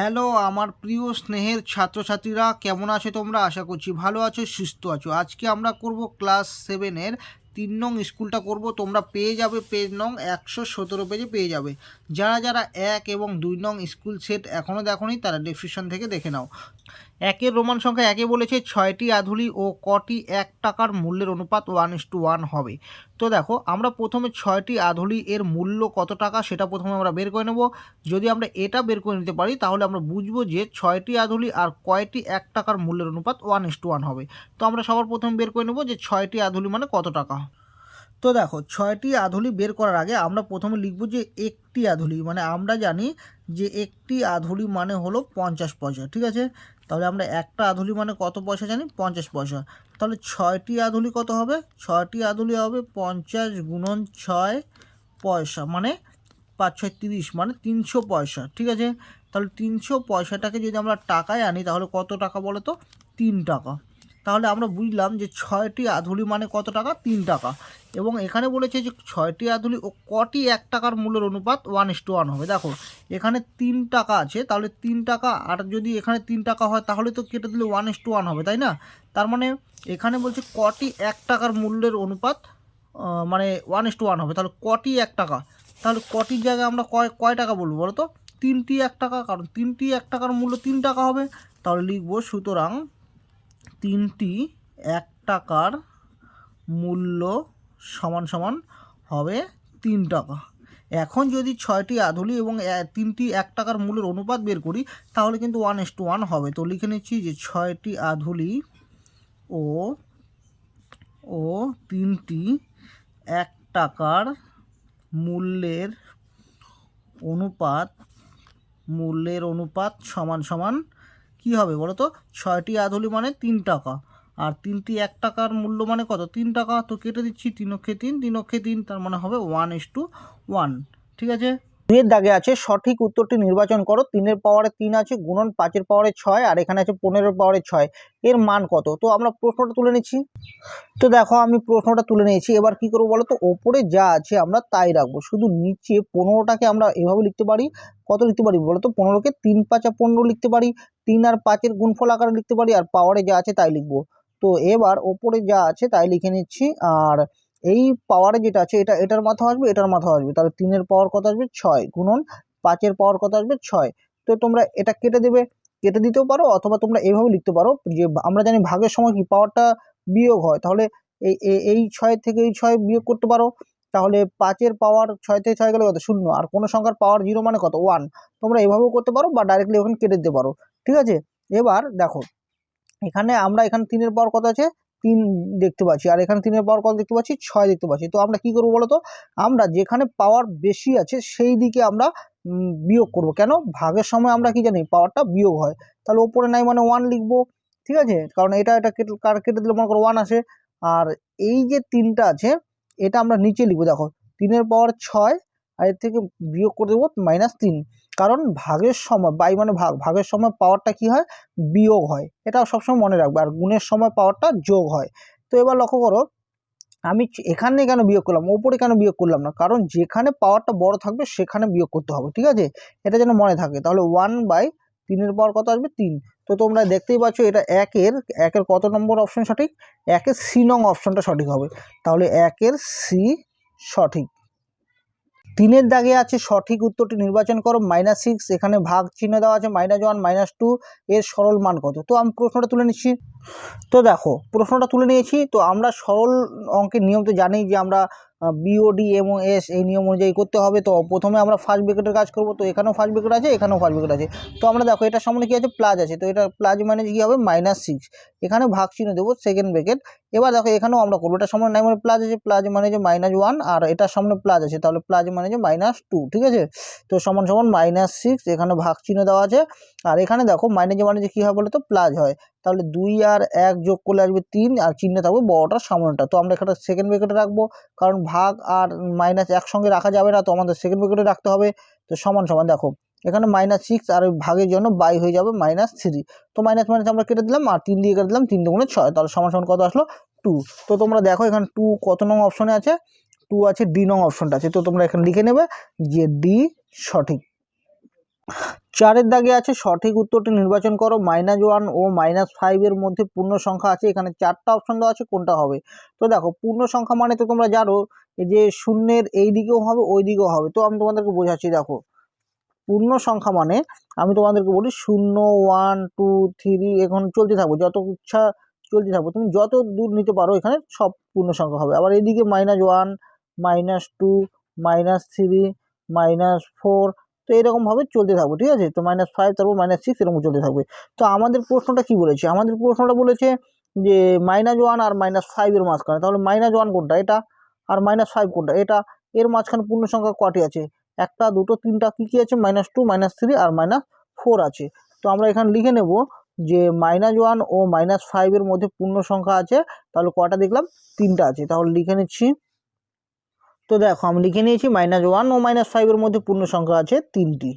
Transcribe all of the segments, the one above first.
Hello আমার প্রিয় স্নেহের ছাত্রছাত্রীরা, কেমন আছো তোমরা? আশা করছি ভালো আছো, সুস্থ আছো। আজকে আমরা করব ক্লাস সেভেনের তিন নং স্কুলটা করব। তোমরা পেয়ে যাবে, পেজ নং একশো সতেরো পেজে পেয়ে যাবে। যারা যারা এক এবং দুই নং স্কুল সেট এখনও দেখো তারা ডিসক্রিপশন থেকে দেখে নাও। একের রোমান সংখ্যা একে বলেছে, ছয়টি আধুলি ও কটি এক টাকার মূল্যের অনুপাত ওয়ান ইস টু ওয়ান হবে। তো দেখো, আমরা প্রথমে ছয়টি আধুলি এর মূল্য কত টাকা সেটা প্রথমে আমরা বের করে নেব। যদি আমরা এটা বের করে নিতে পারি, তাহলে আমরা বুঝব যে ছয়টি আধুলি আর কয়টি এক টাকার মূল্যের অনুপাত ওয়ান ইস টু ওয়ান হবে। তো আমরা সবার প্রথমে বের করে নেব যে ছয়টি আধুলি মানে কত টাকা। তো দেখো, ছয়টি আধুলি বের করার আগে আমরা প্রথমে লিখব যে একটি আধুলি মানে আমরা জানি যে একটি আধুলি মানে হলো পঞ্চাশ পয়সা, ঠিক আছে? তাহলে আমরা একটা আধুলি মানে কত পয়সা জানি? পঞ্চাশ পয়সা। তাহলে ছয়টি আধুলি কত হবে? ছয়টি আধুলি হবে পঞ্চাশ গুণন ছয় পয়সা মানে পাঁচ ছয় তিরিশ মানে তিনশো পয়সা, ঠিক আছে? তাহলে তিনশো পয়সাটাকে যদি আমরা টাকায় আনি, তাহলে কত টাকা বলো তো তিন টাকা। তাহলে আমরা বুঝলাম যে ছয়টি আধুলি মানে কত টাকা? তিন টাকা। এবং এখানে বলেছে যে ছয়টি আধুলি ও কটি এক টাকার মূল্যের অনুপাত ওয়ান ইস টু ওয়ান হবে। দেখো, এখানে তিন টাকা আছে, তাহলে তিন টাকা, আর যদি এখানে তিন টাকা হয়, তাহলে তো কেটে দিলে ওয়ান ইস টু ওয়ান হবে, তাই না? তার মানে এখানে বলছে কটি এক টাকার মূল্যের অনুপাত মানে ওয়ান ইস টু ওয়ান হবে। তাহলে কটি এক টাকা? তাহলে কটির জায়গায় আমরা কয় কয় টাকা বলব বলো তো? তিনটি এক টাকা, কারণ তিনটি এক টাকার মূল্য তিন টাকা হবে। তাহলে লিখব সুতরাং তিনটি এক টাকার মূল্য সমান সমান হবে তিন টাকা। এখন যদি ছয়টি আধুলি এবং তিনটি এক টাকার মূল্যের অনুপাত বের করি, তাহলে কিন্তু ওয়ান এস টু ওয়ান হবে। তো লিখে নিচ্ছি যে ছয়টি আধুলি ও ও তিনটি এক টাকার মূল্যের অনুপাত মূল্যের অনুপাত সমান সমান কি হবে বলো তো ছয়টি আধুলি মানে তিন টাকা। আর তিনটি এক টাকার মূল্য মানে কত? তিন টাকা। তো কেটে দিচ্ছি তিন অক্ষে তিন তিন অক্ষে তিন, তার মানে হবে ওয়ান ইস টু ওয়ান ঠিক আছে? দুইয়ের দাগে আছে, সঠিক উত্তরটি নির্বাচন করো। তিনের পাওয়ারে তিন আছে, গুণন পাঁচের পাওয়ারে ছয়, আর এখানে আছে পনেরোর পাওয়ারে ছয়। এর মান কত? তো আমরা প্রশ্নটা তুলে নিচ্ছি। তো দেখো, আমি প্রশ্নটা তুলে নিয়েছি। এবার কি করব বলো তো? ওপরে যা আছে আমরা তাই রাখব। শুধু নিচে পনেরোটাকে আমরা এভাবে লিখতে পারি। কত লিখতে পারি বলো তো? পনেরোকে তিন পাঁচা পনেরো লিখতে পারি। তিন আর পাঁচের গুণফল আকারে লিখতে পারি, আর পাওয়ারে যা আছে তাই লিখব। তো এবার ওপরে যা আছে তাই লিখে নিচ্ছি, আর এই পাওয়ারে যেটা আছে, এটা, এটার মাথা আসবে, এটার মাথা আসবে। তাহলে তিনের পাওয়ার কত আসবে? ছয়। গুণন পাঁচের পাওয়ার কত আসবে? ছয়। তো তোমরা এটা কেটে দেবে। কেটে দিতেও পারো অথবা তোমরা এইভাবে লিখতে পারো যে, আমরা জানি ভাগের সময় কি? পাওয়ারটা বিয়োগ হয়। তাহলে এই, এই- ছয় থেকে এই ছয় বিয়োগ করতে পারো। তাহলে পাঁচের পাওয়ার ছয় থেকে ছয় গেলে কত? শূন্য। আর কোনো সংখ্যার পাওয়ার জিরো মানে কত? ওয়ান তোমরা এভাবেও করতে পারো বা ডাইরেক্টলি ওখানে কেটে দিতে পারো। ঠিক আছে? এবার দেখো, এখানে আমরা এখানে তিনের পাওয়ার কত আছে? তিন দেখতে পাচ্ছি, আর এখানে তিনের পাওয়ার কত দেখতে পাচ্ছি? ছয় দেখতে পাচ্ছি। তো আমরা কি করব বলো তো? আমরা যেখানে পাওয়ার বেশি আছে, সেই দিকে আমরা বিয়োগ করব। কেন? ভাগের সময় আমরা কি জানি? পাওয়ারটা বিয়োগ হয়। তাহলে ওপরে নাই মানে ওয়ান লিখব, ঠিক আছে? কারণ এটা এটা কেটে, কার কেটে দিলে মনে করো ওয়ান আসে। আর এই যে তিনটা আছে, এটা আমরা নিচে লিখব। দেখো, তিনের পাওয়ার ছয়, আর এর থেকে বিয়োগ করে দেবো মাইনাস তিন। কারণ ভাগের সময় বাই মানে ভাগ, ভাগের সময় পাওয়ারটা কি হয়? বিয়োগ হয়। এটা সবসময় মনে রাখবে। আর গুণের সময় পাওয়ারটা যোগ হয়। তো এবার লক্ষ্য করো, আমি এখানে কেন বিয়োগ করলাম? ওপরে কেন বিয়োগ করলাম না? কারণ যেখানে পাওয়ারটা বড় থাকবে, সেখানে বিয়োগ করতে হবে, ঠিক আছে? এটা যেন মনে থাকে। তাহলে ওয়ান বাই তিনের পাওয়ার কত আসবে? তিন। তো তোমরা দেখতেই পাচ্ছ এটা একের একের কত নম্বর অপশন সঠিক? একের সি নং অপশনটা সঠিক হবে। তাহলে একের সি সঠিক। তিনের দাগে আছে সঠিক উত্তরটি নির্বাচন করো মাইনাস সিক্স এখানে ভাগ চিহ্ন দেওয়া আছে মাইনাস ওয়ান মাইনাস টু এর সরল মান কত? তো আমি প্রশ্নটা তুলে নিচ্ছি। তো দেখো, প্রশ্নটা তুলে নিয়েছি, তো আমরা সরল অঙ্কের নিয়ম তো জানি যে আমরা বিওডি এবং এস এই নিয়ম অনুযায়ী করতে হবে। তো প্রথমে আমরা ফার্স্ট ব্রেকেটের কাজ করব। তো এখানেও ফার্স্ট ব্রেকেট আছে, এখানেও ফার্স্ট ব্রেকেট আছে। তো আমরা দেখো, এটার সামনে কী আছে? প্লাস আছে। তো এটা প্লাস মানে কী হবে? মাইনাস সিক্স এখানে ভাগ চিহ্ন দেবো সেকেন্ড ব্রেকেট এবার দেখো, এখানেও আমরা করব। এটার সামনে নাই মানে প্লাস আছে। প্লাস মানে যে মাইনাস ওয়ান আর এটার সামনে প্লাস আছে। তাহলে প্লাস মানে যে মাইনাস টু ঠিক আছে? তো সমান সমান মাইনাস সিক্স এখানে ভাগ চিহ্ন দেওয়া আছে। আর এখানে দেখো মাইনাস মানে যে কী হয় বলো তো প্লাস হয়। তাহলে দুই আর এক যোগ করলে আসবে তিন, আর চিহ্ন থাকবে বড়টার সামনেটা তো আমরা এখানে সেকেন্ড ব্রেকেটে রাখব, কারণ ভাগ আর মাইনাস একসঙ্গে রাখা যাবে না, তো আমাদের সেকেন্ড ব্রেকেটে রাখতে হবে। তো সমান সমান, দেখো, এখানে মাইনাস সিক্স আর ওই ভাগের জন্য বাই হয়ে যাবে মাইনাস থ্রি তো মাইনাস মাইনাস আমরা কেটে দিলাম, আর তিন দিয়ে কেটে দিলাম, তিন দুগুণে ছয়। তাহলে সমান সমান কত আসলো? টু তো তোমরা দেখো এখানে টু কত নং অপশনে আছে? টু আছে ডি নং অপশনটা আছে। তো তোমরা এখানে লিখে নেবে যে ডি সঠিক। চারের দাগে আছে, সঠিক উত্তরটি নির্বাচন করো। মাইনাস ওয়ান ও মাইনাস ফাইভের মধ্যে পূর্ণ সংখ্যা আছে। এখানে চারটা অপশন দেওয়া আছে, কোনটা হবে? তো দেখো, পূর্ণ সংখ্যা মানে তো তোমরা জানো যে শূন্যের এই দিকেও হবে, ওই দিকেও হবে। তো আমি তোমাদেরকে বোঝাচ্ছি, দেখো। পূর্ণ সংখ্যা মানে আমি তোমাদেরকে বলি শূন্য ওয়ান টু থ্রি এখন চলতে থাকব। যত ইচ্ছা চলতে থাকব। তুমি যত দূর নিতে পারো, এখানে সব পূর্ণ সংখ্যা হবে। আবার এদিকে minus one minus two minus three minus four তো এরকমভাবে চলতে থাকব, ঠিক আছে? তো মাইনাস ফাইভ তারপর মাইনাস সিক্স এরকম চলতে থাকবে। তো আমাদের প্রশ্নটা কি বলেছে? আমাদের প্রশ্নটা বলেছে যে মাইনাস ওয়ান আর মাইনাস ফাইভের মাঝখানে। তাহলে মাইনাস ওয়ান কোনটা? এটা আর মাইনাস ফাইভ কোনটা? এটা এর মাঝখানে পূর্ণ সংখ্যা কটি আছে? একটা, দুটো, তিনটা কী কী আছে? মাইনাস টু মাইনাস থ্রি আর মাইনাস ফোর আছে। তো আমরা এখানে লিখে নেব যে মাইনাস ওয়ান ও মাইনাস ফাইভের মধ্যে পূর্ণ সংখ্যা আছে। তাহলে কটা দেখলাম? তিনটা আছে। তাহলে লিখে নিচ্ছি তো দেখো, আমি লিখে নিয়েছি মাইনাস ওয়ান ও মাইনাস ফাইভের মধ্যে পূর্ণ সংখ্যা আছে তিনটি।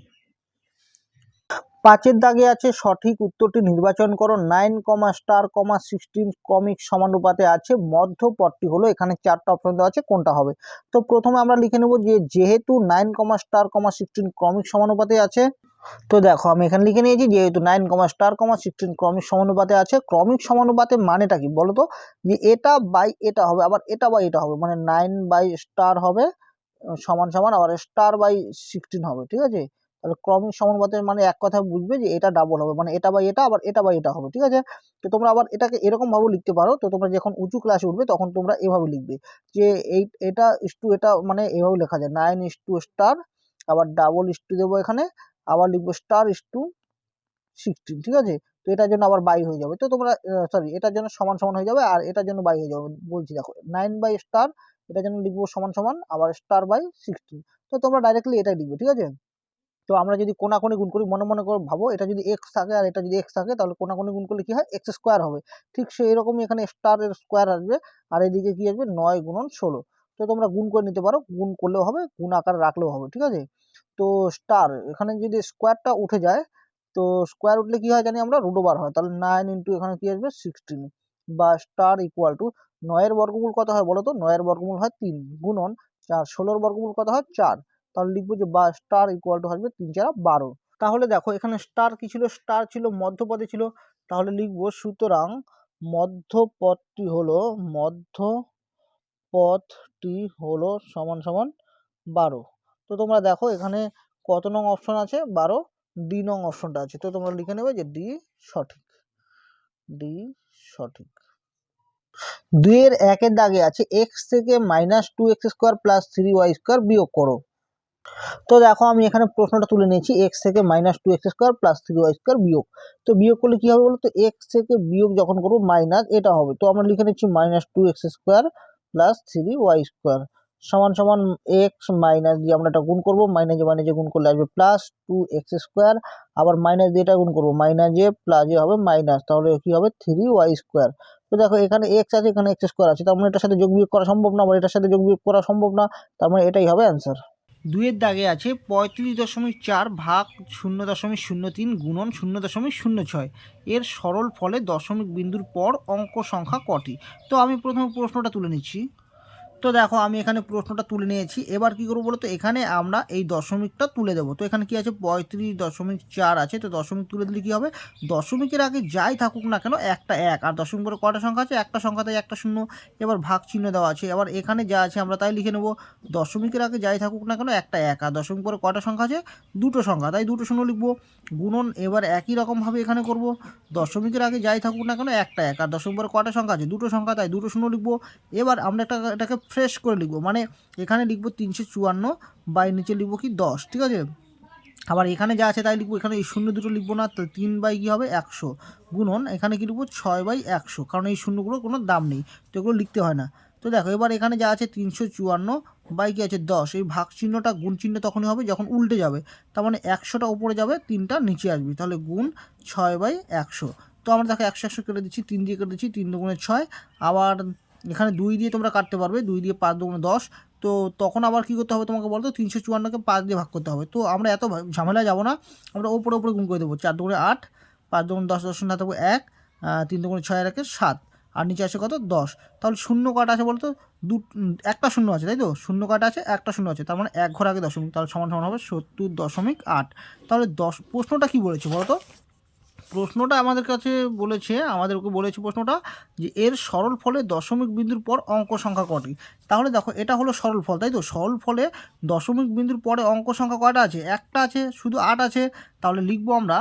পাঁচের দাগে আছে সঠিক উত্তরটি নির্বাচন করো nine comma star comma sixteen comic সমানুপাতে আছে, মধ্যপদটি হলো এখানে চারটা অপশন দেওয়া আছে, কোনটা হবে? তো প্রথমে আমরা লিখে নেব যে যেহেতু nine comma star comma sixteen ক্রমিক সমানুপাতে আছে তো দেখো, আমি এখানে লিখে নিয়েছি যেহেতু nine comma star comma sixteen ক্রমিক সমানুপাতে আছে, ক্রমিক সমানুপাতে মানেটা কি বলো তো যে এটা বাই এটা হবে, আবার এটা বাই এটা হবে মানে নাইন বাই স্টার হবে সমান সমান, আবার স্টার বাই সিক্সটিন হবে, ঠিক আছে? তাহলে ক্রমিক সমানুপাতের মানে এক কথা বুঝবে যে এটা ডাবল হবে মানে এটা বাই এটা, আবার এটা বাই এটা হবে, ঠিক আছে? তো তোমরা আবার এটাকে এরকম ভাবে লিখতে পারো, তো তোমরা যখন উঁচু ক্লাসে উঠবে তখন তোমরা এভাবে লিখবে যে এই, এটা ইস টু এটা মানে এভাবে লেখা যায় নাইন ইস টু স্টার আবার ডাবল ইস টু দেবো এখানে আবার লিখব স্টার ইস টু সিক্সটিন ঠিক আছে? তো এটার জন্য আবার বাই হয়ে যাবে। তো তোমরা সরি এটার জন্য সমান সমান হয়ে যাবে আর এটার জন্য বাই হয়ে যাবে। বলছি দেখো নাইন বাই স্টার এটার জন্য লিখব সমান সমান, আবার স্টার বাই সিক্সটিন তো তোমরা ডাইরেক্টলি এটাই লিখবে, ঠিক আছে? তো আমরা যদি কোনাকুনি গুণ করি, মনে মনে করে ভাবো, এটা যদি এক্স থাকে আর এটা যদি এক্স থাকে, তাহলে কোনাকুনি গুণ করলে কি হয়? এক্স স্কোয়ার হবে। ঠিক সেই রকমই এখানে স্টারের স্কোয়ার আসবে। আর এদিকে কি আসবে? নয় গুণন ষোলো। তো তোমরা গুণ করে নিতে পারো। গুণ করলেও হবে, গুণ আকার রাখলেও হবে, ঠিক আছে? তো স্টার এখানে যদি স্কোয়ারটা উঠে যায়, তো স্কোয়ার উঠলে কি হয় জানি আমরা? রুট ওভার হয়। তাহলে নাইন ইন্টু এখানে কি আসবে? সিক্সটিন বা স্টার ইকুয়াল টু নয়ের বর্গমূল কত হয় বলো তো নয়ের বর্গমূল হয় তিন। গুণন চার। ষোলোর বর্গমূল কত হয়? চার। তাহলে লিখব যে বা স্টার ইকুয়াল টু আসবে তিন চার বারো। তাহলে দেখো, এখানে স্টার কি ছিল? স্টার ছিল মধ্যপদে ছিল। তাহলে লিখব সুতরাং মধ্যপদটি হলো মধ্যপদটি হলো সমান সমান বারো। তো তোমরা দেখো এখানে কত নং অপশন আছে? বারো। ডি নং অপশনটা আছে। তো তোমরা লিখে নেবে যে ডি সঠিক। ডি সঠিক। দুইয়ের একের দাগে আছে এক্স থেকে minus two X square plus three Y square বিয়োগ করো। তো দেখো আমি এখানে প্রশ্নটা তুলে নিয়েছি। এক্স থেকে minus two X square plus three Y square বিয়োগ। তো বিয়োগ করলে কী হবে বলো তো এক্স থেকে বিয়োগ যখন করব মাইনাস এটা হবে। তো আমরা লিখে নিচ্ছি minus two X square plus three Y square সমান সমান এক্স মাইনাস দিয়ে আমরা এটা গুণ করব। মাইনাসে মাইনাসে গুণ করলে আসবে প্লাস টু এক্স স্কোয়ার আবার মাইনাস দিয়ে এটা গুণ করব। মাইনাস এ প্লাস এ হবে মাইনাস তাহলে কি হবে? থ্রি ওয়াই স্কোয়ার তো দেখো, এখানে এক্স আছে, এখানে এক্স স্কোয়ার আছে। তার মানে এটার সাথে যোগ বিয়োগ করা সম্ভব না, আবার এটার সাথে যোগ বিয়োগ করা সম্ভব না। তার মানে এটাই হবে অ্যান্সার দুইয়ের দাগে আছে পঁয়ত্রিশ দশমিক চার ভাগ শূন্য দশমিক শূন্য তিন গুণন শূন্য দশমিক শূন্য ছয়। এর সরল ফলে দশমিক বিন্দুর পর অঙ্ক সংখ্যা কটি? তো আমি প্রথম প্রশ্নটা তুলে নিচ্ছি। তো দেখো, আমি এখানে প্রশ্নটা তুলে নিয়েছি। এবার কি করব বলো তো এখানে আমরা এই দশমিকটা তুলে দেবো। তো এখানে কি আছে? পঁয়ত্রিশ দশমিক চার আছে। তো দশমিক তুলে দিলে কি হবে? দশমিকের আগে যাই থাকুক না কেন, একটা এক। আর দশমিক পরে কটা সংখ্যা আছে? একটা সংখ্যাতে একটা শূন্য। এবার ভাগ চিহ্ন দেওয়া আছে। এবার এখানে যা আছে আমরা তাই লিখে নেব। দশমিকের আগে যাই থাকুক না কেন, একটা এক। আর দশমিক পরে কটা সংখ্যা আছে? দুটো সংখ্যা। তাই দুটো শূন্য লিখব। গুণন এবার একই রকমভাবে এখানে করব। দশমিকের আগে যাই থাকুক না কেন, একটা এক। আর দশমিক পরে কটা সংখ্যা আছে? দুটো সংখ্যা তাই দুটো শূন্য লিখব। এবার আমরা একটা এটাকে ফ্রেশ করে লিখব। মানে এখানে লিখব তিনশো চুয়ান্ন বাই নিচে লিখব কি দশ, ঠিক আছে? আবার এখানে যা আছে তাই লিখব, এখানে এই শূন্য দুটো লিখব না, তো তিন বাই কী হবে? একশো। গুণন, এখানে কি লিখব? ছয় বাই একশো। কারণ এই শূন্যগুলোর কোনো দাম নেই, তো এগুলো লিখতে হয় না। তো দেখো, এবার এখানে যা আছে তিনশো চুয়ান্ন বাই কী আছে দশ, এই ভাগ চিহ্নটা গুণ চিহ্ন তখনই হবে যখন উল্টে যাবে। তার মানে একশোটা উপরে যাবে, তিনটা নিচে আসবে। তাহলে গুণ ছয় বাই একশো। তো আমরা দেখো একশো একশো কেটে দিচ্ছি, তিন দিয়ে কেটে দিচ্ছি, তিন দুগুণে ছয়। আবার এখানে দুই দিয়ে তোমরা কাটতে পারবে, দুই দিয়ে পাঁচ দুগুণে দশ। তো তখন আবার কী করতে হবে তোমাকে বলতো? তিনশো চুয়ান্নকে পাঁচ দিয়ে ভাগ করতে হবে। তো আমরা এত ঝামেলায় যাব না। আমরা ওপরে ওপরে গুণ করে দেবো। চার দুগুণে আট, পাঁচ দুগুণে দশ দশ না থাকব এক তিন দুগুণে ছয় রাখে সাত। আর নিচে আছে কত? দশ। তাহলে শূন্য কটা আছে বলতো? দু একটা শূন্য আছে, তাই তো? শূন্য কটা আছে, একটা শূন্য আছে। তার মানে এক ঘর আগে দশমিক। তাহলে সমান সমান হবে সত্তর দশমিক আট। তাহলে দশ, প্রশ্নটা কি বলেছে বলতো? প্রশ্নটা আমাদের কাছে বলেছে আমাদেরকে বলেছে প্রশ্নটা যে এর সরল ফলে দশমিক বিন্দুর পর অঙ্ক সংখ্যা কটি? তাহলে দেখো, এটা হলো সরল ফল, তাই তো? সরল ফলে দশমিক বিন্দুর পরে অঙ্ক সংখ্যা কয়টা আছে? একটা আছে, শুধু আট আছে। তাহলে লিখব আমরা।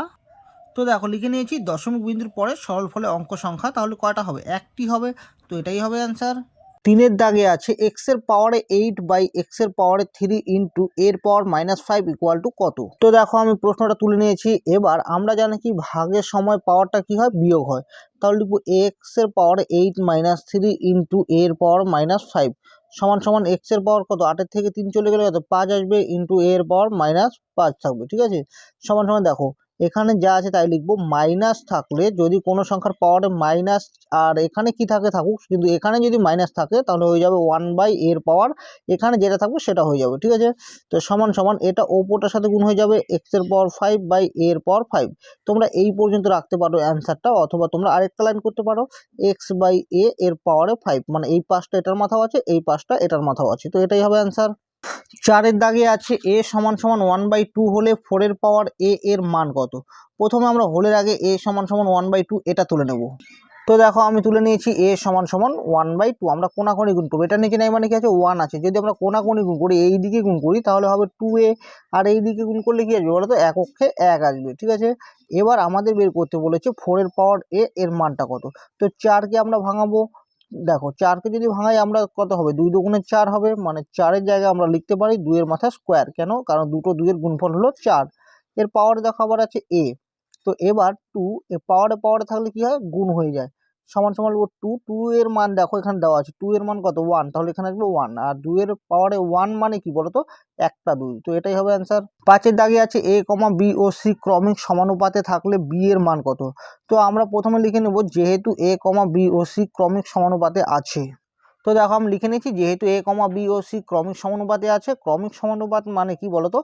তো দেখো, লিখে নিয়েছি, দশমিক বিন্দুর পরে সরল ফলে অঙ্ক সংখ্যা তাহলে কয়টা হবে? একটি হবে। তো এটাই হবে অ্যান্সার তিনের দাগে আছে এক্সের পাওয়ারে এইট বাই এক্সের পাওয়ারে থ্রি ইন্টু এর power minus five equal to কত? তো দেখো, আমি প্রশ্নটা তুলে নিয়েছি। এবার আমরা জানি কি, ভাগের সময় পাওয়ারটা কি হয়? বিয়োগ হয়। তাহলে লিখব এক্সের পাওয়ারে এইট মাইনাস থ্রি ইন্টু এর পাওয়ার মাইনাস ফাইভ সমান সমান এক্সের পাওয়ার কত? আটের থেকে তিন চলে গেলে কত? পাঁচ আসবে ইন্টু এর পাওয়ার মাইনাস পাঁচ থাকবে, ঠিক আছে? সমান সমান দেখো এখানে যা আছে তাই লিখব মাইনাস থাকলে যদি কোনো সংখ্যার পাওয়ারে মাইনাস আর এখানে কি থাকে থাকুক, কিন্তু এখানে যদি মাইনাস থাকে তাহলে হয়ে যাবে ওয়ান বাই এর পাওয়ার এখানে যেটা থাকবে সেটা হয়ে যাবে, ঠিক আছে? তো সমান সমান এটা ওপোটার সাথে গুণ হয়ে যাবে এক্সের পাওয়ার ফাইভ বাই এর পাওয়ার ফাইভ তোমরা এই পর্যন্ত রাখতে পারো অ্যান্সারটা অথবা তোমরা আরেকটা লাইন করতে পারো এক্স বাই এ এর পাওয়ারে ফাইভ মানে এই পাশটা এটার মাথাও আছে, এই পাশটা এটার মাথাও আছে। তো এটাই হবে অ্যান্সার চারের দাগে আছে এ সমান সমান ওয়ান বাই টু হলে ফোরের পাওয়ার এ এর মান কত? প্রথমে আমরা হোলের আগে এ সমান সমান ওয়ান বাই টু এটা তুলে নেব। তো দেখো আমি তুলে নিয়েছি এ সমান সমান ওয়ান বাই টু আমরা কোনাকুনি গুণ করব। এটা নিচে নাই মানে কি আছে? ওয়ান আছে। যদি আমরা কোনাকুনি গুণ করি, এই দিকে গুণ করি, তাহলে হবে টু এ আর এই দিকে গুণ করলে কি আসবে বলো তো? এক অক্ষে এক আসবে, ঠিক আছে? এবার আমাদের বের করতে বলেছে ফোরের পাওয়ার এ এর মানটা কত? তো চারকে আমরা ভাঙাবো। দেখো, চারকে যদি ভাঙাই আমরা কত হবে? দুই দুগুণে চার হবে মানে চারের জায়গায় আমরা লিখতে পারি দুইয়ের মাথা স্কোয়ার কেন? কারণ দুটো দুইয়ের গুণফল হলো চার। এর পাওয়ার দেখো আবার আছে এ তো এবার টু এ পাওয়ারে পাওয়ারে থাকলে কি হয়? গুণ হয়ে যায়। সমান সমান লিখব টু টু এর মান দেখো এখানে দেওয়া আছে টু এর মান কত? ওয়ান তাহলে এখানে আসবে ওয়ান আর দুইয়ের পাওয়ারে ওয়ান মানে কি বলতো? একটা, দুই, তো এটাই হবে অ্যান্সার পাঁচের দাগে আছে এ কমা বি ও সি ক্রমিক সমানুপাতে থাকলে বি এর মান কত? তো আমরা প্রথমে লিখে নেব যেহেতু এ কমা বি ও সি ক্রমিক সমানুপাতে আছে। তো দেখো আমি লিখে নিয়েছি যেহেতু এ কমা বি ও সি ক্রমিক সমানুপাতে আছে, ক্রমিক সমানুপাত মানে কি বলতো?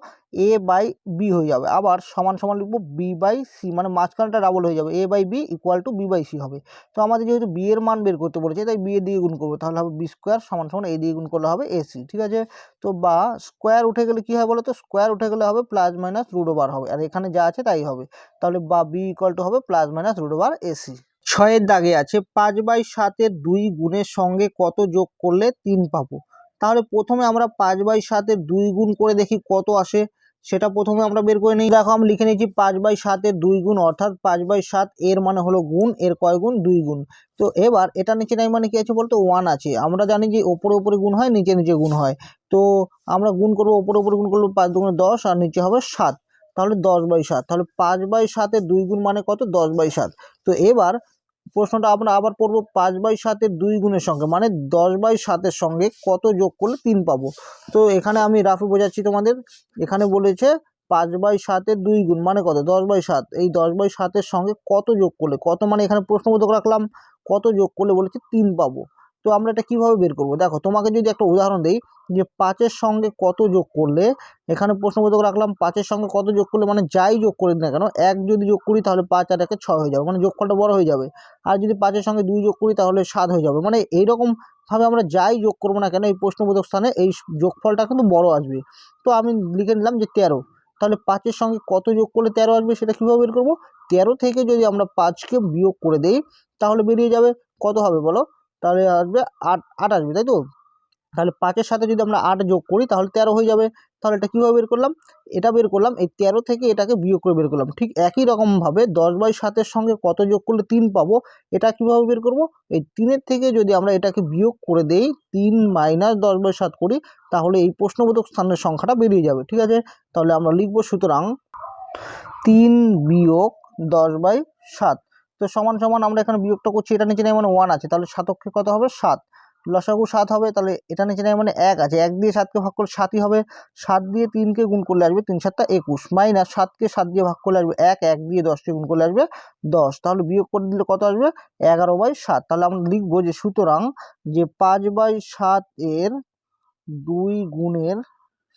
এ বাই বি হয়ে যাবে। আবার সমান সমান লিখব বি বাই সি মানে মাঝখানটা ডাবল হয়ে যাবে। A by B equal to B by C হবে। তো আমাদের যেহেতু বি এর মান বের করতে বলেছে, তাই বি এর দিয়ে গুণ করব। তাহলে হবে বি স্কোয়ার সমান সমান এ দিয়ে গুণ করলে হবে এসি ঠিক আছে? তো বা স্কোয়ার উঠে গেলে কি হয় বলো তো স্কোয়ার উঠে গেলে হবে প্লাস মাইনাস রুট ওভার হবে। আর এখানে যা আছে তাই হবে। তাহলে বা বি ইকুয়াল টু হবে plus minus root over AC ছয়ের দাগে আছে, পাঁচ বাই সাতের দুই গুণের সঙ্গে কত যোগ করলে তিন পাবো? তাহলে প্রথমে আমরা পাঁচ বাই সাতের দুই গুণ করে দেখি কত আসে। সেটা প্রথমে আমরা বের করে নিই। দেখো, আমি লিখে নিয়েছি পাঁচ বাই সাতের দুই গুণ, অর্থাৎ পাঁচ বাই সাত এর মানে হলো গুণ, এর কয় গুণ? দুই গুণ। তো এবার এটা নিচে নাই মানে কি আছে বলতো? ওয়ান আছে। আমরা জানি যে ওপরে ওপরে গুণ হয়, নিচে নিচে গুণ হয়। তো আমরা গুণ করব, ওপরে ওপরে গুণ করব পাঁচ দুগুণে দশ, আর নিচে হবে সাত। তাহলে দশ বাই সাত। তাহলে পাঁচ বাই সাতের দুই গুণ মানে কত? দশ বাই সাত। তো এবার প্রশ্নটা আমরা আবার পড়ব পাঁচ বাই সাতের দুই গুণের সঙ্গে মানে দশ বাই সাতের সঙ্গে কত যোগ করলে তিন পাবো। তো এখানে আমি রাফে বোঝাচ্ছি তোমাদের, এখানে বলেছে পাঁচ বাই সাতের দুই গুণ মানে কত? দশ বাই সাত, এই দশ বাই সাতের সঙ্গে কত যোগ করলে, কত মানে এখানে প্রশ্নবোধক রাখলাম, কত যোগ করলে বলেছে তিন পাবো। তো আমরা এটা কীভাবে বের করব? দেখো, তোমাকে যদি একটা উদাহরণ দেই যে পাঁচের সঙ্গে কত যোগ করলে, এখানে প্রশ্নবোধক রাখলাম, পাঁচের সঙ্গে কত যোগ করলে মানে যাই যোগ করি না কেন, এক যদি যোগ করি তাহলে পাঁচ আর একে ছয় হয়ে যাবে মানে যোগফলটা বড় হয়ে যাবে। আর যদি পাঁচের সঙ্গে দুই যোগ করি তাহলে সাত হয়ে যাবে মানে এইরকম ভাবে আমরা যাই যোগ করব না কেন, এই প্রশ্নবোধক স্থানে এই যোগফলটা কিন্তু বড় আসবে। তো আমি লিখে নিলাম যে তেরো, তাহলে পাঁচের সঙ্গে কত যোগ করলে তেরো আসবে সেটা কীভাবে বের করব? তেরো থেকে যদি আমরা পাঁচকে বিয়োগ করে দেই, তাহলে বেরিয়ে যাবে, কত হবে বলো? তাহলে আসবে আট আট আসবে, তাই তো? তাহলে পাঁচের সাথে যদি আমরা আট যোগ করি, তাহলে তেরো হয়ে যাবে। তাহলে এটা কীভাবে বের করলাম? এটা বের করলাম, এই তেরো থেকে এটাকে বিয়োগ করে বের করলাম। ঠিক একই রকমভাবে দশ বাই সাতের সঙ্গে কত যোগ করলে তিন পাবো, এটা কীভাবে বের করব? এই তিনের থেকে যদি আমরা এটাকে বিয়োগ করে দেই, তিন মাইনাস দশ বাই সাত করি, তাহলে এই প্রশ্নবোধক স্থানের সংখ্যাটা বেরিয়ে যাবে। ঠিক আছে? তাহলে আমরা লিখব সুতরাং তিন বিয়োগ দশ বাই সাত। তো সমান সমান আমরা এখানে বিয়োগটা করছি, এটা নিচে নেই মানে ওয়ান আছে, তাহলে সাতক্ষে কত হবে? সাত। লসাগু সাত হবে, তাহলে এটা নিচে নেই মানে এক আছে। এক দিয়ে সাতকে ভাগ করলে সাতই হবে। সাত দিয়ে তিনকে গুণ করলে আসবে তিন সাতটা একুশ। মাইনাস সাতকে সাত দিয়ে ভাগ করলে আসবে এক এক দিয়ে দশকে গুণ করলে আসবে দশ। তাহলে বিয়োগ করে দিলে কত আসবে? এগারো বাই সাত। তাহলে আমরা লিখব যে সুতরাং যে পাঁচ বাই সাত এর দুই গুণের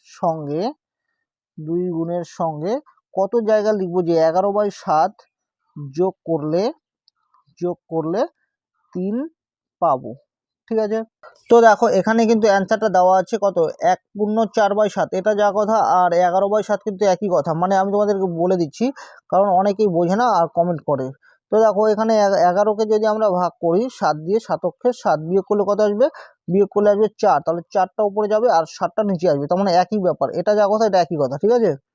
সঙ্গে, দুই গুণের সঙ্গে কত জায়গা লিখব যে এগারো বাই সাত যোগ করলে যোগ করলে তিন পাবো। ঠিক আছে? তো দেখো, এখানে কিন্তু অ্যান্সারটা দেওয়া আছে কত? এক পূর্ণ চার বাই সাত। এটা যা কথা, আর এগারো বাই সাত কিন্তু একই কথা। মানে আমি তোমাদেরকে বলে দিচ্ছি, কারণ অনেকেই বোঝে না আর কমেন্ট করে। তো দেখো, এখানে এগা- এগারোকে যদি আমরা ভাগ করি, সাত দিয়ে সাতক্ষে সাত বিয়োগ করলে কত আসবে? বিয়োগ করলে আসবে চার। তাহলে চারটা উপরে যাবে আর সাতটা নিচে আসবে। তার মানে একই ব্যাপার। এটা যা কথা, এটা একই কথা। ঠিক আছে?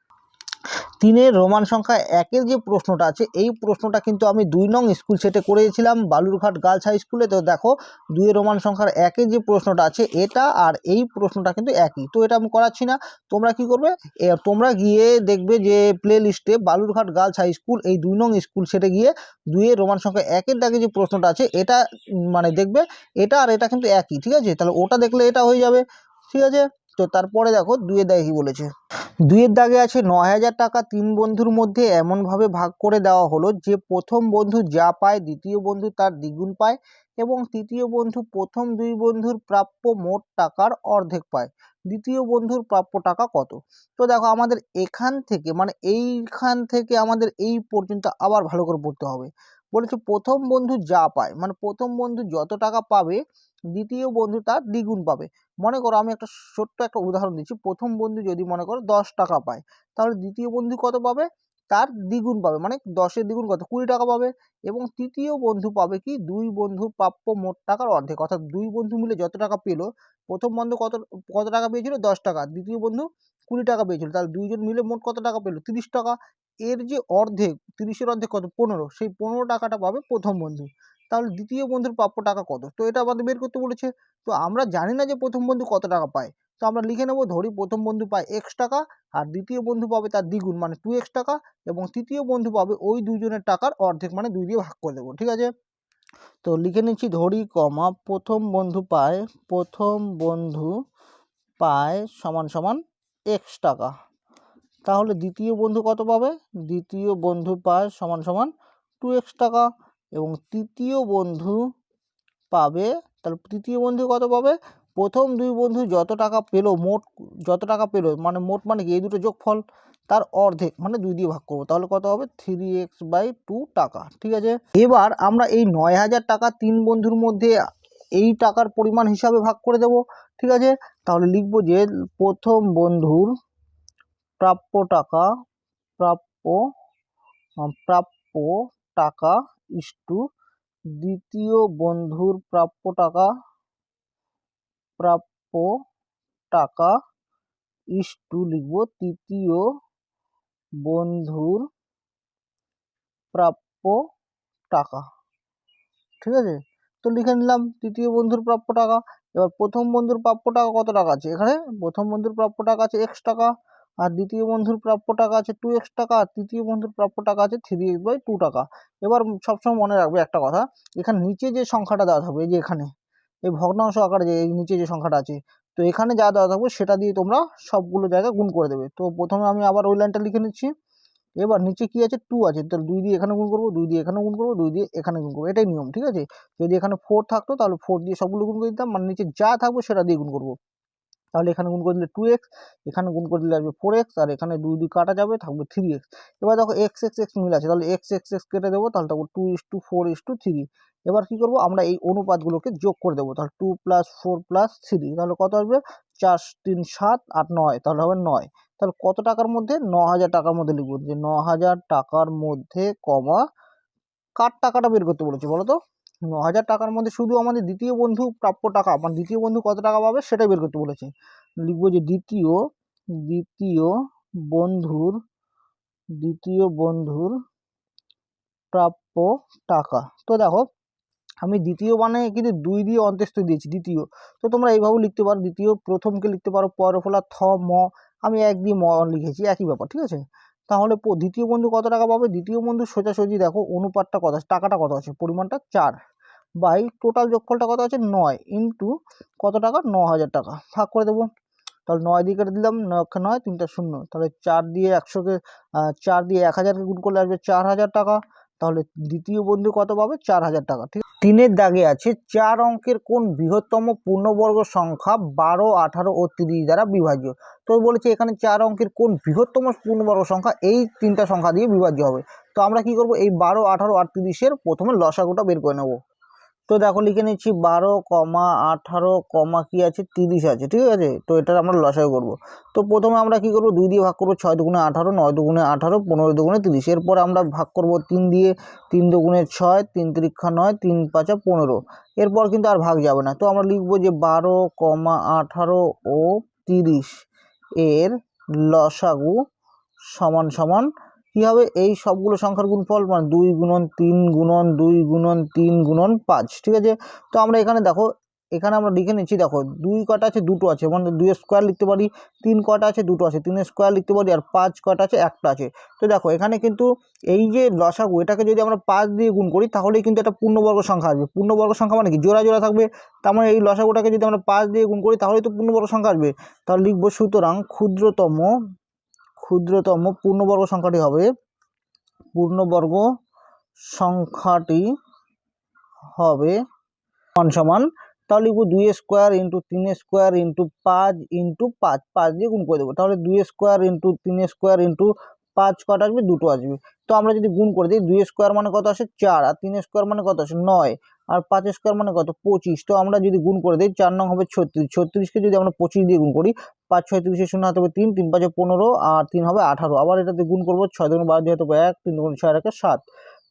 তিনের রোমান সংখ্যা একের যে প্রশ্নটা আছে, এই প্রশ্নটা কিন্তু আমি দুই নং স্কুল সেটে করেছিলাম, বালুরঘাট গার্লস হাই স্কুলে। তো দেখো, দুইয়ের রোমান সংখ্যার একের যে প্রশ্নটা আছে, এটা আর এই প্রশ্নটা কিন্তু একই। তো এটা আমি করাচ্ছি না। তোমরা কি করবে? তোমরা গিয়ে দেখবে যে প্লে লিস্টে বালুরঘাট গার্লস হাই স্কুল, এই দুই নং স্কুল সেটে গিয়ে দুইয়ের রোমান সংখ্যা একের দাগে যে প্রশ্নটা আছে, এটা মানে দেখবে, এটা আর এটা কিন্তু একই, ঠিক আছে? তাহলে ওটা দেখলে এটা হয়ে যাবে, ঠিক আছে? তো তারপরে দেখো দুইয়ের দাগে বলেছে? দুয়ের দাগে আছে নয় হাজার টাকা তিন বন্ধুর মধ্যে এমনভাবে ভাগ করে দেওয়া হলো যে প্রথম বন্ধু যা পায়, দ্বিতীয় বন্ধু তার দ্বিগুণ পায় এবং তৃতীয় বন্ধু প্রথম দুই বন্ধুর প্রাপ্য মোট টাকার অর্ধেক পায়। দ্বিতীয় বন্ধুর প্রাপ্য টাকা কত? তো দেখো আমাদের এখান থেকে মানে এইখান থেকে আমাদের এই পর্যন্ত আবার ভালো করে পড়তে হবে। বলেছে প্রথম বন্ধু যা পায় মানে প্রথম বন্ধু যত টাকা পাবে দ্বিতীয় বন্ধু তার দ্বিগুণ পাবে। মনে করো আমি একটা ছোট্ট একটা উদাহরণ দিচ্ছি। প্রথম বন্ধু যদি মনে করো দশ টাকা পায়, তাহলে দ্বিতীয় বন্ধু কত পাবে? তার দ্বিগুণ পাবে। মানে দশের দ্বিগুণ কত? কুড়ি টাকা পাবে। এবং তৃতীয় বন্ধু পাবে কি? দুই বন্ধুর প্রাপ্য মোট টাকার অর্ধেক। অর্থাৎ দুই বন্ধু মিলে যত টাকা পেল, প্রথম বন্ধু কত কত টাকা পেয়েছিল? দশ টাকা। দ্বিতীয় বন্ধু কুড়ি টাকা পেয়েছিল। তাহলে দুইজন মিলে মোট কত টাকা পেল? তিরিশ টাকা। এর যে অর্ধেক, তিরিশের অর্ধেক কত? পনেরো। সেই পনেরো টাকাটা পাবে প্রথম বন্ধু। তাহলে দ্বিতীয় বন্ধুর প্রাপ্য টাকা কত? তো এটা আমাদের বের করতে বলেছে। তো আমরা জানি না যে প্রথম বন্ধু কত টাকা পায়। তো আমরা লিখে নেব, ধরি প্রথম বন্ধু পায় এক্স টাকা আর দ্বিতীয় বন্ধু পাবে তার দ্বিগুণ মানে টু এক্স টাকা এবং তৃতীয় বন্ধু পাবে ওই দুইজনের টাকার অর্ধেক মানে দুই দিয়ে ভাগ করে দেবো, ঠিক আছে? তো লিখে নিচ্ছি, ধরি কমা, প্রথম বন্ধু পায়, প্রথম বন্ধু পায় সমান সমান এক্স টাকা। তাহলে দ্বিতীয় বন্ধু কত পাবে? দ্বিতীয় বন্ধু পায় সমান সমান টু এক্স টাকা। এবং তৃতীয় বন্ধু পাবে, তাহলে তৃতীয় বন্ধু কত পাবে? প্রথম দুই বন্ধু যত টাকা পেল, মোট যত টাকা পেল মানে মোট মানে কি? এই দুটো যোগফল তার অর্ধেক মানে দুই দিয়ে ভাগ করব, তাহলে কত হবে? থ্রি এক্স বাই টু টাকা, ঠিক আছে? এবার আমরা এই নয় হাজার টাকা তিন বন্ধুর মধ্যে এই টাকার পরিমাণ হিসাবে ভাগ করে দেব, ঠিক আছে? তাহলে লিখব যে প্রথম বন্ধুর প্রাপ্য টাকা, প্রাপ্য প্রাপ্য টাকা ইস্টু দ্বিতীয় বন্ধুর প্রাপ্য টাকা প্রাপ্য টাকা ইস্টু লিখব তৃতীয় বন্ধুর প্রাপ্য টাকা। ঠিক আছে? তো লিখে নিলাম তৃতীয় বন্ধুর প্রাপ্য টাকা। এবার প্রথম বন্ধুর প্রাপ্য টাকা কত টাকা আছে? এখানে প্রথম বন্ধুর প্রাপ্য টাকা আছে এক্স টাকা। আর দ্বিতীয় বন্ধুর প্রাপ্য টাকা আছে টু এক্স টাকা, আর তৃতীয় বন্ধুর প্রাপ্য টাকা আছে থ্রি এক্স বাই টু টাকা। এবার সবসময় মনে রাখবে একটা কথা, এখানে নিচে যে সংখ্যাটা দেওয়া থাকবে, এই যে এখানে, এই ভগ্নাংশ আকারে যে, এই নিচে যে সংখ্যাটা আছে, তো এখানে যা দেওয়া থাকবে সেটা দিয়ে তোমরা সবগুলো জায়গায় গুণ করে দেবে। তো প্রথমে আমি আবার ওই লাইনটা লিখে নিচ্ছি। এবার নিচে কি আছে? টু আছে, তাহলে দুই দিয়ে এখানে গুণ করব, দুই দিয়ে এখানে গুণ করব, দুই দিয়ে এখানে গুণ করব, এটাই নিয়ম, ঠিক আছে? যদি এখানে ফোর থাকতো, তাহলে ফোর দিয়ে সবগুলো গুণ করে দিতাম মানে নিচে যা থাকবে সেটা দিয়ে গুণ করব। তাহলে এখানে গুণ করে দিলে টু এক্স এখানে গুণ করে দিলে আসবে ফোর এক্স আর এখানে দুই দুই কাটা যাবে, থাকবে থ্রি এক্স এবার দেখো এক্স এক্স এক্স মিল আছে, তাহলে এক্স এক্স এক্স কেটে দেবো, তাহলে থাকবে two is to four is to three এবার কী করব, আমরা এই অনুপাতগুলোকে যোগ করে দেবো, তাহলে two plus four plus three তাহলে কত আসবে? চার, তিন, সাত, আট, নয়, তাহলে হবে নয়। তাহলে কত টাকার মধ্যে? ন হাজার টাকার মধ্যে লিখব, যে ন হাজার টাকার মধ্যে, কমা, কার টাকাটা বের করতে বলেছে বলো তো? ন হাজার টাকার মধ্যে শুধু আমাদের দ্বিতীয় বন্ধু প্রাপ্য টাকা মানে দ্বিতীয় বন্ধু কত টাকা পাবে সেটাই বের করতে বলেছে। লিখব যে দ্বিতীয় দ্বিতীয় বন্ধুর দ্বিতীয় বন্ধুর প্রাপ্য টাকা। তো দেখো, আমি দ্বিতীয় মানে কিন্তু দুই দিয়ে অন্ত্যেষ্ঠ দিয়েছি, দ্বিতীয়। তো তোমরা এইভাবে লিখতে পারো, দ্বিতীয় প্রথমকে লিখতে পারো পরফলা থ, ম। আমি এক দিয়ে ম লিখেছি, একই ব্যাপার, ঠিক আছে? তাহলে দ্বিতীয় বন্ধু কত টাকা পাবে? দ্বিতীয় বন্ধু সোজাসুজি দেখো অনুপাতটা কত আছে? টাকাটা কত আছে? পরিমাণটা চার। বাই টোটাল যোগফলটা কত আছে? নয় ইন্টু কত টাকা? ন হাজার টাকা। ভাগ করে দেবো। তাহলে নয় দিয়ে কেটে দিলাম, নয় নয়, তিনটা শূন্য। তাহলে চার দিয়ে একশোকে চার দিয়ে এক হাজারকে গুণ করলে আসবে চার হাজার টাকা। তাহলে দ্বিতীয় বন্ধু কত পাবে? চার হাজার টাকা। ঠিক তিনের দাগে আছে, চার অঙ্কের কোন বৃহত্তম পূর্ণবর্গ সংখ্যা বারো, আঠারো ও তিরিশ দ্বারা বিভাজ্য। তো বলেছে এখানে চার অঙ্কের কোন বৃহত্তম পূর্ণবর্গ সংখ্যা, এই তিনটা সংখ্যা দিয়ে বিভাজ্য হবে। তো আমরা কি করব? এই বারো, আঠারো আর তিরিশের প্রথমে লসাগুটা বের করে নেব। তো দেখো লিখে নিচ্ছি বারো কমা আঠারো কমা কি আছে? তিরিশ আছে, ঠিক আছে? তো এটার আমরা লসাই করব। তো প্রথমে আমরা কি করব? দুই দিয়ে ভাগ করব ছয় দুগুণে আঠারো, নয় দুগুণে আঠারো, পনেরো দুগুণে তিরিশ। এরপর আমরা ভাগ করব তিন দিয়ে তিন দুগুণে ছয়, তিন তিরিক্ষা নয়, তিন পাঁচা পনেরো। এরপর কিন্তু আর ভাগ যাবে না। তো আমরা লিখব যে বারো কমা আঠারো ও তিরিশ এর লসাগু সমান সমান কী হবে? এই সবগুলো সংখ্যার গুণফল মানে দুই গুণন তিন গুণন দুই গুণন তিন গুণন পাঁচ, ঠিক আছে? তো আমরা এখানে দেখো, এখানে আমরা লিখে নিচ্ছি, দেখো, দুই কটা আছে, দুটো আছে মানে দুই স্কোয়ার লিখতে পারি, তিন কটা আছে, দুটো আছে, তিনের স্কোয়ার লিখতে পারি, আর পাঁচ কটা আছে, একটা আছে। তো দেখো, এখানে কিন্তু এই যে লসাগু, এটাকে যদি আমরা পাঁচ দিয়ে গুণ করি, তাহলেই কিন্তু একটা পূর্ণবর্গ সংখ্যা আসবে। পূর্ণবর্গ সংখ্যা মানে কি? জোড়া জোড়া থাকবে। তার মানে এই লসাগুটাকে যদি আমরা পাঁচ দিয়ে গুণ করি, তাহলেই তো পূর্ণবর্গ সংখ্যা আসবে। তাহলে লিখব সুতরাং ক্ষুদ্রতম ক্ষুদ্রতম পূর্ণবর্গ সংখ্যাটি হবে, পূর্ণবর্গ সংখ্যাটি হবে সমান সমান তাহলে লিখব দুই স্কোয়ার ইন্টু তিন স্কোয়ার ইন্টু পাঁচ ইন্টু পাঁচ পাঁচ দিয়ে গুণ করে দেবো। তাহলে দুই স্কোয়ার ইন্টু তিন স্কোয়ার ইন্টু পাঁচ কটা আসবে, দুটো আসবে। তো আমরা যদি গুণ করে দিই, দুই স্কোয়ার মানে কত আসে? চার। আর তিন স্কোয়ার মানে কত আসে? নয়। আর পাঁচ স্কোয়ার মানে কত? পঁচিশ। তো আমরা যদি গুণ করে দিই, চার নং হবে ছত্রিশ। ছত্রিশকে যদি আমরা পঁচিশ দিয়ে গুণ করি, পাঁচ ছয় তিরিশের শূন্য হাতে হবে তিন তিন পাঁচে পনেরো, আর তিন হবে আঠারো। আবার এটাতে গুণ করব, ছয় দুগুণ বারো দিয়ে হাতে হবে এক, তিন দুগুণ ছয় একে সাত।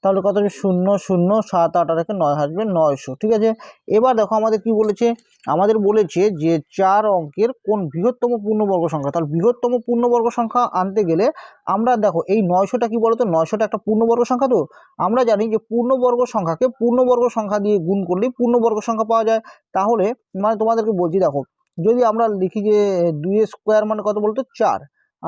তাহলে কত হবে? শূন্য শূন্য, সাত, আট একে নয় আসবে নয়শো। ঠিক আছে? এবার দেখো আমাদের কি বলেছে? আমাদের বলেছে যে চার অঙ্কের কোন বৃহত্তম পূর্ণবর্গ সংখ্যা। তাহলে বৃহত্তম পূর্ণবর্গ সংখ্যা আনতে গেলে আমরা দেখো এই নয়শোটা কি বলতো? নয়শোটা একটা পূর্ণবর্গ সংখ্যা তো? আমরা জানি যে পূর্ণবর্গ সংখ্যাকে পূর্ণবর্গ সংখ্যা দিয়ে গুণ করলেই পূর্ণবর্গ সংখ্যা পাওয়া যায়। তাহলে মানে তোমাদেরকে বলছি দেখো, যদি আমরা লিখি যে দুই স্কোয়ার মানে কত বলতো? চার।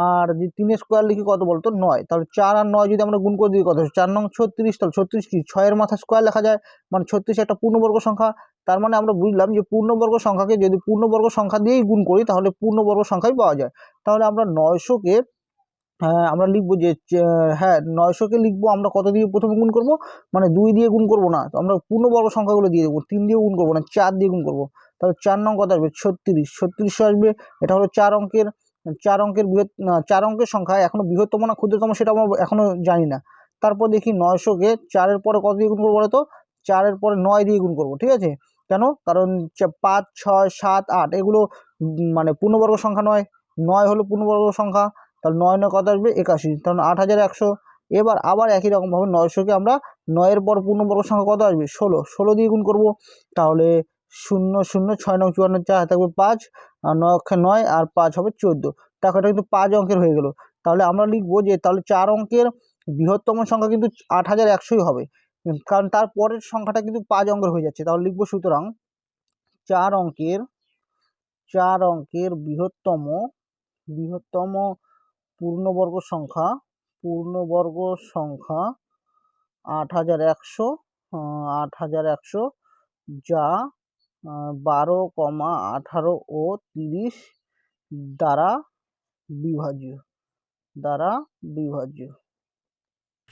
আর যদি তিন স্কোয়ার লিখি কত বলতো নয়। তাহলে চার আর নয় যদি আমরা গুণ করে দিই কত? চার নং ছত্রিশ, তাহলে ছত্রিশ কি? ছয়ের মাথা স্কোয়ার লেখা যায়। মানে ছত্রিশ একটা পূর্ণবর্গ সংখ্যা। তার মানে আমরা বুঝলাম যে পূর্ণবর্গ সংখ্যাকে যদি পূর্ণবর্গ সংখ্যা দিয়েই গুণ করি, তাহলে পূর্ণবর্গ সংখ্যাই পাওয়া যায়। তাহলে আমরা নয়শোকে হ্যাঁ আমরা লিখব যে হ্যাঁ নয়শোকে লিখব আমরা কত দিয়ে প্রথমে গুণ করব? মানে দুই দিয়ে গুণ করব না। আমরা পূর্ণবর্গ সংখ্যাগুলো দিয়ে দেবো। তিন দিয়ে গুণ করব না, চার দিয়ে গুণ করব। তাহলে চার নং কত আসবে? ছত্রিশ। ছত্রিশশো আসবে, এটা হলো চার অঙ্কের চার অঙ্কের বৃহৎ চার অঙ্কের সংখ্যা এখনও বৃহত্তম না ক্ষুদ্রতম সেটা আমরা এখনও জানি না। তারপর দেখি নয়শোকে চারের পরে কত দিয়ে গুণ করব বলো তো চারের পরে নয় দিয়ে গুণ করব, ঠিক আছে? কেন? কারণ পাঁচ, ছয়, সাত, আট, এগুলো মানে পূর্ণবর্গ সংখ্যা নয়। নয় হলো পূর্ণবর্গ সংখ্যা, তাহলে নয় নয় কত আসবে? একাশি। কারণ আট হাজার একশো। এবার আবার একই রকমভাবে নয়শোকে আমরা নয়ের পর পূর্ণবর্গ সংখ্যা কত আসবে? ষোলো। ষোলো দিয়ে গুণ করব, তাহলে শূন্য শূন্য, ছয় নং চুয়ান্ন, চার থাকবে পাঁচ। নয় নয় আর পাঁচ হবে চোদ্দ। এটা কিন্তু পাঁচ অঙ্কের হয়ে গেল। তাহলে আমরা লিখব যে, তাহলে চার অঙ্কের বৃহত্তম সংখ্যা কিন্তু আট হাজার একশোই হবে। কারণ তার পরের সংখ্যাটা কিন্তু পাঁচ অঙ্কের হয়ে যাচ্ছে। তাহলে লিখব সুতরাং চার অঙ্কের চার অঙ্কের বৃহত্তম বৃহত্তম পূর্ণবর্গ সংখ্যা পূর্ণবর্গ সংখ্যা আট হাজার একশো আট হাজার একশো যা বারো কমা আঠারো ও তিরিশ দ্বারা বিভাজ্য দ্বারা বিভাজ্য।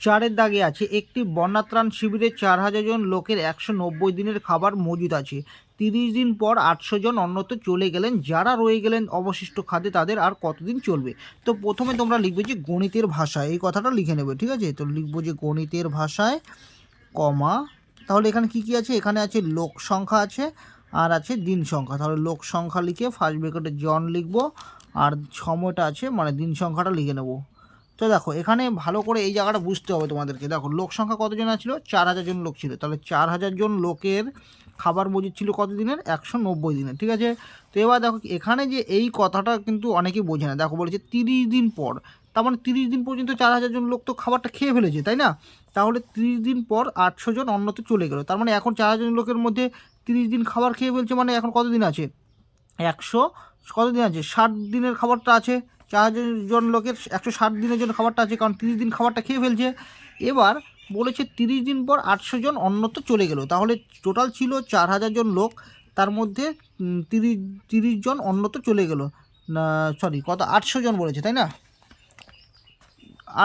চারের দাগে আছে, একটি বন্যাত্রাণ শিবিরে চার হাজার জন লোকের একশো নব্বই দিনের খাবার মজুদ আছে। তিরিশ দিন পর আটশো জন অন্যত্র চলে গেলেন, যারা রয়ে গেলেন অবশিষ্ট খাদ্যে তাদের আর কতদিন চলবে? তো প্রথমে তোমরা লিখবে যে গণিতের ভাষায়, এই কথাটা লিখে নেবে, ঠিক আছে? তো লিখব যে গণিতের ভাষায় কমা, তাহলে এখানে কি কি আছে? এখানে আছে লোক সংখ্যা আছে আর আছে দিন সংখ্যা। তাহলে লোক সংখ্যা লিখে ফার্স্ট ব্রেকেটে জন লিখব, আর সময়টা আছে মানে দিন সংখ্যাটা লিখে নেব। তো দেখো, এখানে ভালো করে এই জায়গাটা বুঝতে হবে তোমাদেরকে। দেখো, লোক সংখ্যা কতজন ছিল চার হাজার জন লোক ছিল। তাহলে চার হাজার জন লোকের খাবার মজুদ ছিল কত দিনের? একশো নব্বই দিনের, ঠিক আছে? তো এবার দেখো, এখানে যে এই কথাটা কিন্তু অনেকেই বোঝে না। দেখো, বলেছে তিরিশ দিন পর। তার মানে তিরিশ দিন পর্যন্ত চার হাজার জন লোক তো খাবারটা খেয়ে ফেলেছে, তাই না? তাহলে তিরিশ দিন পর আটশো জন অন্যত্র চলে গেলো। তার মানে এখন চার হাজার লোকের মধ্যে তিরিশ দিন খাবার খেয়ে ফেলছে মানে এখন কত দিন আছে? একশো কত দিন আছে? ষাট দিনের খাবারটা আছে চার হাজার জন লোকের একশো ষাট দিনের জন্য খাবারটা আছে, কারণ তিরিশ দিন খাবারটা খেয়ে ফেলছে। এবার বলেছে তিরিশ দিন পর আটশো জন অন্যত্র চলে গেল। তাহলে টোটাল ছিল চার হাজার জন লোক, তার মধ্যে তিরিশ তিরিশ জন অন্যত্র চলে গেল। সরি কত? আটশো জন বলেছে, তাই না?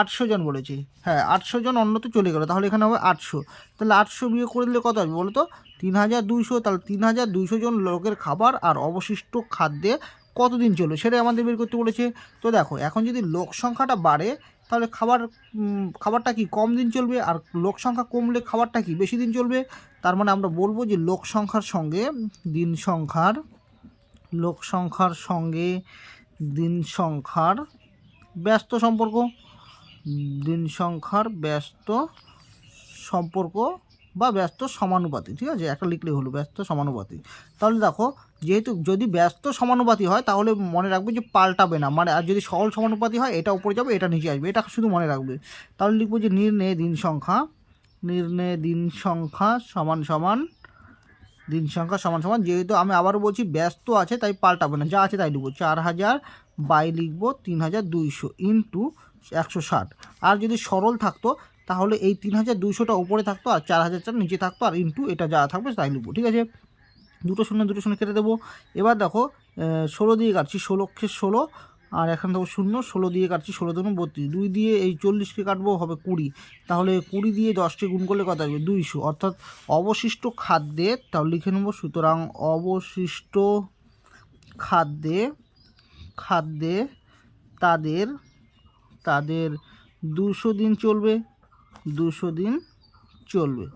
আটশো জন বলেছে। হ্যাঁ আটশো জন অন্যত্র চলে গেলো, তাহলে এখানে হবে আটশো। তাহলে আটশো বিয়োগ করে দিলে কত হবে বলো তো তিন হাজার দুইশো, তাহলে তিন হাজার দুইশো জন লোকের খাবার আর অবশিষ্ট খাদ্যে কতদিন চলবে? সেটাই আমাদের বের করতে বলেছে। তো দেখো, এখন যদি লোক সংখ্যাটা বাড়ে, তাহলে খাবার খাবারটা কি কম দিন চলবে? আর লোক সংখ্যা কমলে খাবারটা কি বেশি দিন চলবে? তার মানে আমরা বলব যে লোক সংখ্যার সঙ্গে দিন সংখ্যার, লোক সংখ্যার সঙ্গে দিন সংখ্যার ব্যস্ত সম্পর্ক। দিন সংখ্যার ব্যস্ত সম্পর্ক বা ব্যস্ত সমানুপাতি, ঠিক আছে? একটা লিখলে হলো ব্যস্ত সমানুপাতি। তাহলে দেখো, যেহেতু যদি ব্যস্ত সমানুপাতি হয়, তাহলে মনে রাখবে যে পাল্টাবে না। মানে আর যদি সরল সমানুপাতি হয়, এটা উপরে যাবে, এটা নিচে আসবে, এটা শুধু মনে রাখবে। তাহলে লিখব যে নির্ণয় দিন সংখ্যা নির্ণয় দিন সংখ্যা সমান সমান দিন সংখ্যা সমান সমান। যেহেতু আমি আবারও বলছি ব্যস্ত আছে, তাই পাল্টাবে না। যা আছে তাই লিখব। চার হাজার বাই লিখব তিন হাজার দুইশো ইন্টু একশো ষাট। আর যদি সরল থাকতো, তাহলে এই তিন হাজার দুশোটা উপরে থাকতো আর চার হাজারটা নিচে থাকতো আর ইন্টু এটা যা থাকবে তাই লিখব ঠিক আছে? দুটো শূন্য দুটো শূন্য কেটে দেবো। এবার দেখো ষোলো দিয়ে কাটছি ষোলোকে ষোলো, আর এখান থেকে শূন্য, ষোলো দিয়ে কাটছি ষোলো দুগুণ বত্রিশ। দুই দিয়ে এই চল্লিশকে কাটবো, হবে কুড়ি। তাহলে কুড়ি দিয়ে দশকে গুণ করলে কত আসবে? দুইশো। অর্থাৎ অবশিষ্ট খাদ্যে, তাহলে লিখে নেব, সুতরাং অবশিষ্ট খাদ্যে খাদ্যে তাদের তাদের দুশো দিন চলবে দুশো দিন চলবে।